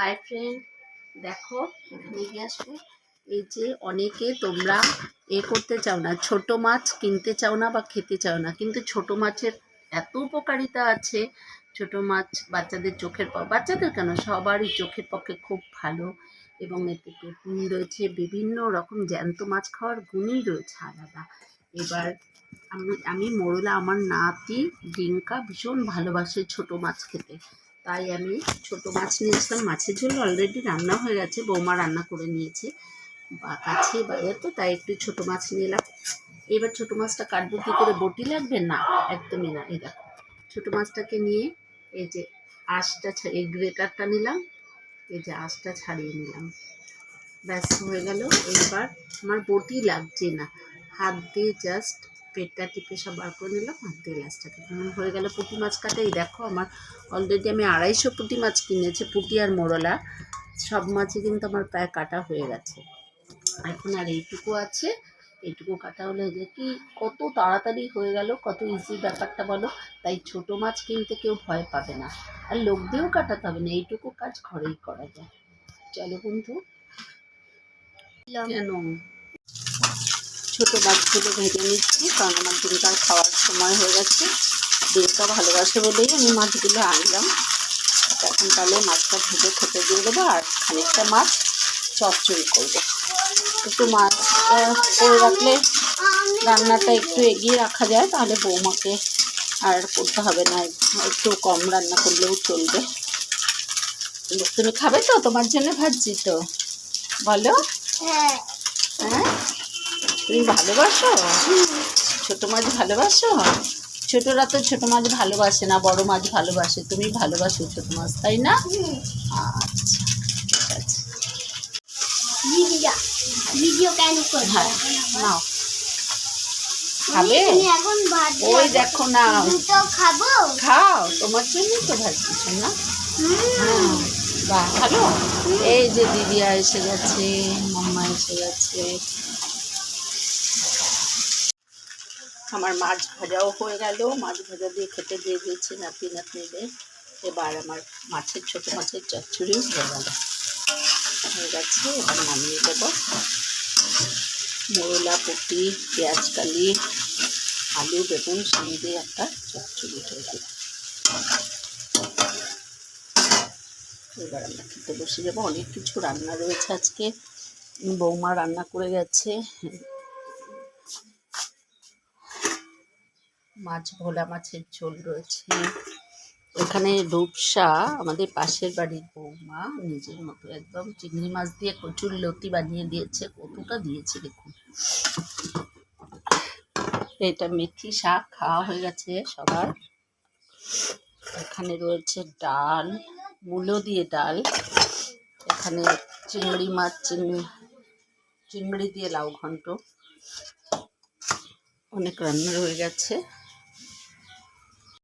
Hi friend দেখো এগিয়ে আসবে। এই যে অনেকে তোমরা এ করতে চাও না, ছোট মাছ কিনতে চাও না বা খেতে চাও না, কিন্তু ছোট মাছের এত উপকারিতা আছে। ছোট মাছ বাচ্চাদের চোখের বাচ্চাদের কেন? সবারই চোখের পক্ষে খুব ভালো এবং এতে প্রোটিন রয়েছে, বিভিন্ন রকম জ্যান্ত মাছ খাওয়ার গুণই রয়েছে আলাদা। এবার আমি আমি মোড়লা আমার নাতি ডিঙ্কা ভীষণ ভালোবাসে ছোট মাছ খেতে। তাই আমি ছোট মাছ নিয়ে আসলাম মাছের ঝোল অলরেডি রান্না হয়ে গেছে। বৌমা রান্না করে নিয়েছে। বা কাছে বাজার তো, তাই একটু ছোট মাছ নিয়ে এলাম। এবার ছোট মাছটা কাটবো কী করে? বটি লাগবে? না, একদমই না। এই দেখো, ছোট মাছটাকে নিয়ে এই যে আঁশটা এই গ্রেটারটা নিলাম। এই যে আঁশটা ছাড়িয়ে নিলাম। ব্যাস, হয়ে গেল। এবার আমার বটি লাগছে না। হাত দিয়ে জাস্ট পেটটা টিপে সব বার করে নিলাম হাত দিয়ে লাস্টটাকে হয়ে গেল পুঁটি মাছ কাটা এই দেখো আমার অলরেডি আমি আড়াইশো পুঁটি মাছ কিনেছি পুঁটি আর মোরলা। সব মাছই কিন্তু আমার প্রায় কাটা হয়ে গেছে। এখন আর এইটুকু আছে। এইটুকু কাটা হলে যে কি কত তাড়াতাড়ি হয়ে গেল কত ইজি ব্যাপারটা বলো। তাই ছোট মাছ কিনতে কেউ ভয় পাবে না। আর লোক দিয়েও কাটাতে হবে না এইটুকু কাজ ঘরেই করা যায়। চলো বন্ধু। কেন? ছোট মাছগুলো ভেজে নিচ্ছি, কারণ আমার ডিমটা খাওয়ার সময় হয়ে গেছে। ডিমটা ভালোবাসে বলেই আমি মাছগুলো আনলাম। এখন তাহলে মাছটা ভেজে খেতে দিয়ে দেবো আর খানিকটা মাছ চচ্চড়ি করব। একটু মাছ করে রাখলে রান্নাটা একটু এগিয়ে রাখা যায়, তাহলে বৌমাকে আর করতে হবে না। একটু কম রান্না করলেও চলবে। তুমি খাবে তো? তোমার জন্য ভাজছি তো। বলো? হ্যাঁ। তুমি ভালোবাসো? ছোট মাছ ভালোবাসো? ছোটরা তো ছোট মাছ ভালোবাসে না বড় মাছ ভালোবাসে। তুমি ভালোবাসো ছোট মাছ তাই না? আচ্ছা ঠিক আছে। ভিডিও ভিডিও কেন হ্যাঁ নাও। খাবে? এখন ভাত ওই দেখো না। খাব? খাও তোমার তো ভাজছিস না। হ্যাঁ বাহ ভালো। এই যে দিদিয়া এসে গেছে মাম্মা এসে গেছে। আমার মাছ ভাজাও হয়ে গেল। মাছ ভাজা দিয়ে খেতে দিয়ে দিয়েছি নাতি নাতনিদের। এবার আমার মাছের, ছোট মাছের চচ্চড়িও হয়ে গেল। হয়ে গেছে, এবার নামিয়ে দেবো। মোরলা পুটি, পেঁয়াজ কালি, আলু, বেগুন সঙ্গে দিয়ে একটা চচ্চড়ি হয়ে গেল এবার আমরা খেতে বসে যাব। অনেক কিছু রান্না রয়েছে আজকে। বৌমা রান্না করে গেছে। মাছ, ভোলা মাছের ঝোল রয়েছে। এখানে রূপসা আমাদের পাশের বাড়ির বৌমা নিজের মতো একদম চিংড়ি মাছ দিয়ে কচুর লতি বানিয়ে দিয়েছে, কতটা দিয়েছে দেখুন। এটা মেথি শাক, খাওয়া হয়ে গেছে সবার। এখানে রয়েছে ডাল, মূলো দিয়ে ডাল। এখানে চিংড়ি মাছ, চিংড়ি চিংড়ি দিয়ে লাউ ঘন্ট। অনেক রান্না রয়ে গেছে।